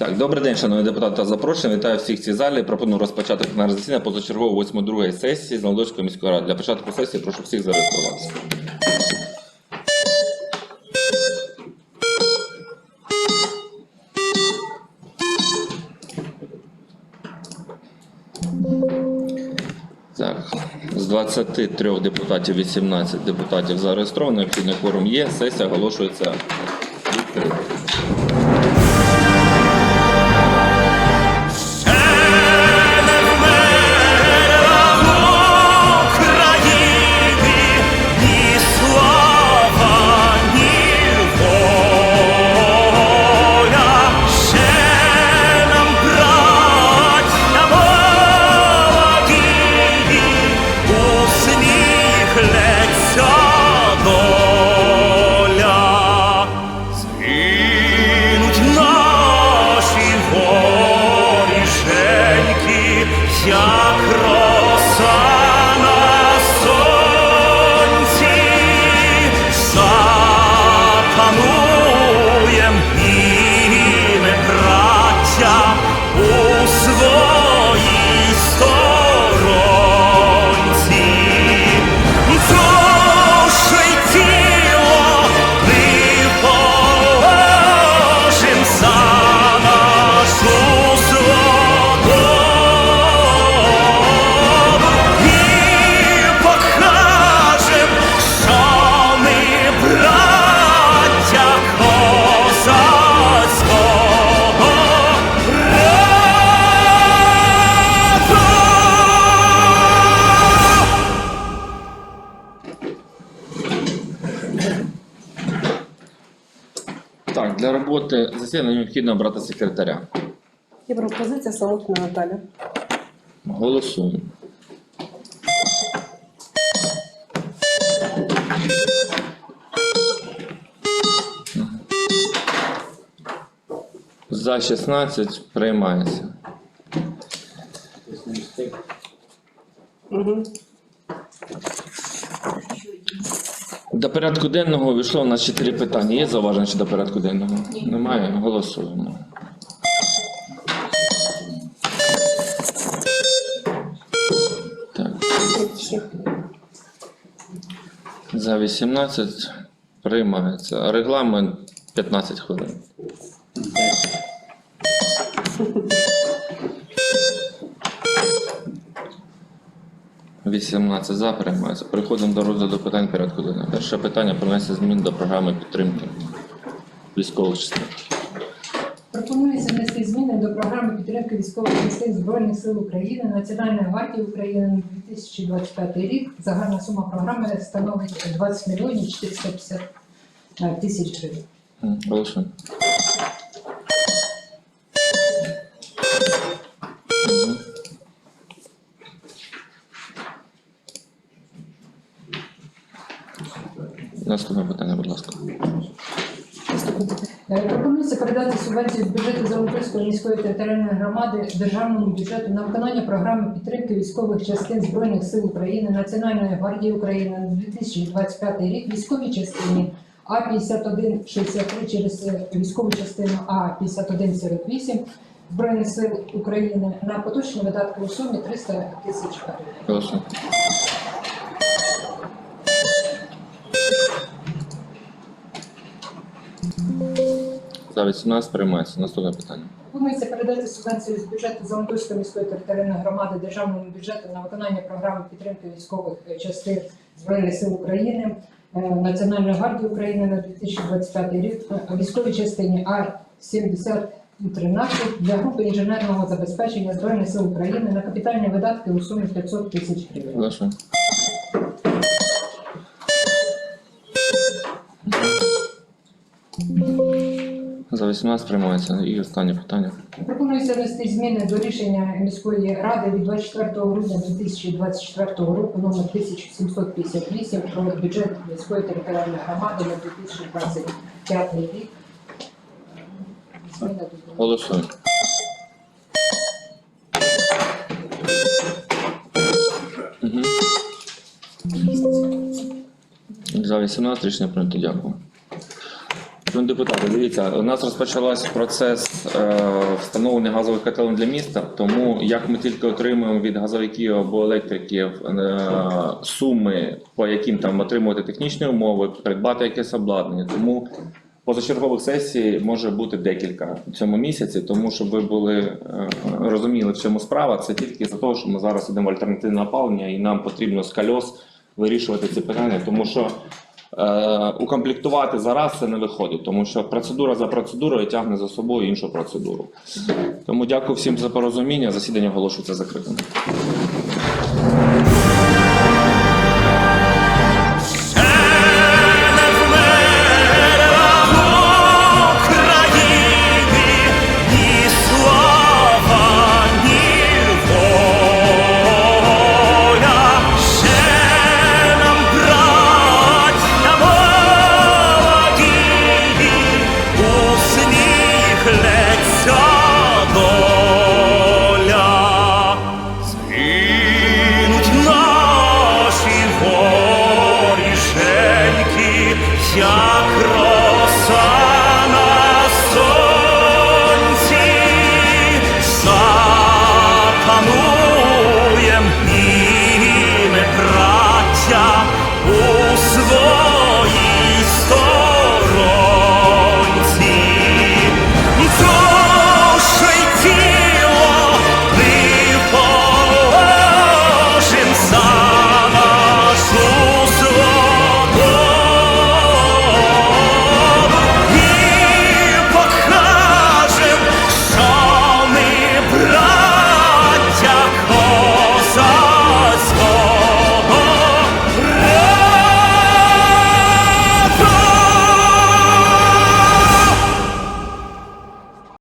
Так, добрий день, шановні депутати та запрошені. Вітаю всіх в цій залі. Пропоную розпочати пленарне засідання позачергової 8-2 сесії з Молдовської міської ради. Для початку сесії прошу всіх зареєструватися. Так, з 23 депутатів 18 депутатів зареєстровано. Необхідний кворум є. Сесія оголошується відкритою. Для роботи засідання необхідно обрати секретаря. Є пропозиція Самотна Наталя. Голосуємо. За 16 приймається. Угу. До порядку денного війшло у нас чотири питання. Є зауваження щодо порядку денного? Немає. Голосуємо. Так. За 18 приймається. Регламент 15 хвилин. Вісімнадцять за приймається. Переходимо до розгляду питань порядку денного. Перше питання про внесення змін до програми підтримки військових частин. Пропонується внести зміни до програми підтримки військових частин Збройних сил України, Національної гвардії України на 2025 рік. Загальна сума програми становить 20 мільйонів 450 тисяч гривень. Голосуємо. Наступне питання, будь ласка. Е, Пропонується передати субвенцію з бюджету Золотоської міської територіальної громади державному бюджету на виконання програми підтримки військових частин Збройних сил України, Національної гвардії України на 2025 рік військовій частині А 5163 через е, військову частину А 5148 Збройних сил України на поточні видатки у сумі 300 тисяч гривень. За 18 приймається. Наступне питання. Пропонується передати субвенцію з бюджету Золотоської міської територіальної громади державному бюджету на виконання програми підтримки військових частин Збройних сил України, е, Національної гвардії України на 2025 рік е, військовій частині А 7013 для групи інженерного забезпечення Збройних сил України на капітальні видатки у сумі 500 тисяч гривень. За 18 приймається. І останнє питання. Пропонується внести зміни до рішення міської ради від 24 грудня 2024 року номер 1758 про бюджет міської територіальної громади на 2025 рік. Зміни до Голосуємо. Мгм. За 18 рішення прийнято. Дякую. Шановні депутати, дивіться, у нас розпочався процес е, встановлення газових котелень для міста. Тому як ми тільки отримуємо від газовиків або електриків е, суми, по яким там отримувати технічні умови, придбати якесь обладнання. Тому позачергових сесій може бути декілька в цьому місяці, тому щоб ви були е, розуміли, в чому справа. Це тільки за того, що ми зараз йдемо в альтернативне опалення, і нам потрібно з кольос вирішувати ці питання, тому що. Е, укомплектувати зараз це не виходить, тому що процедура за процедурою тягне за собою іншу процедуру. Тому дякую всім за порозуміння. Засідання оголошується закритим. shot.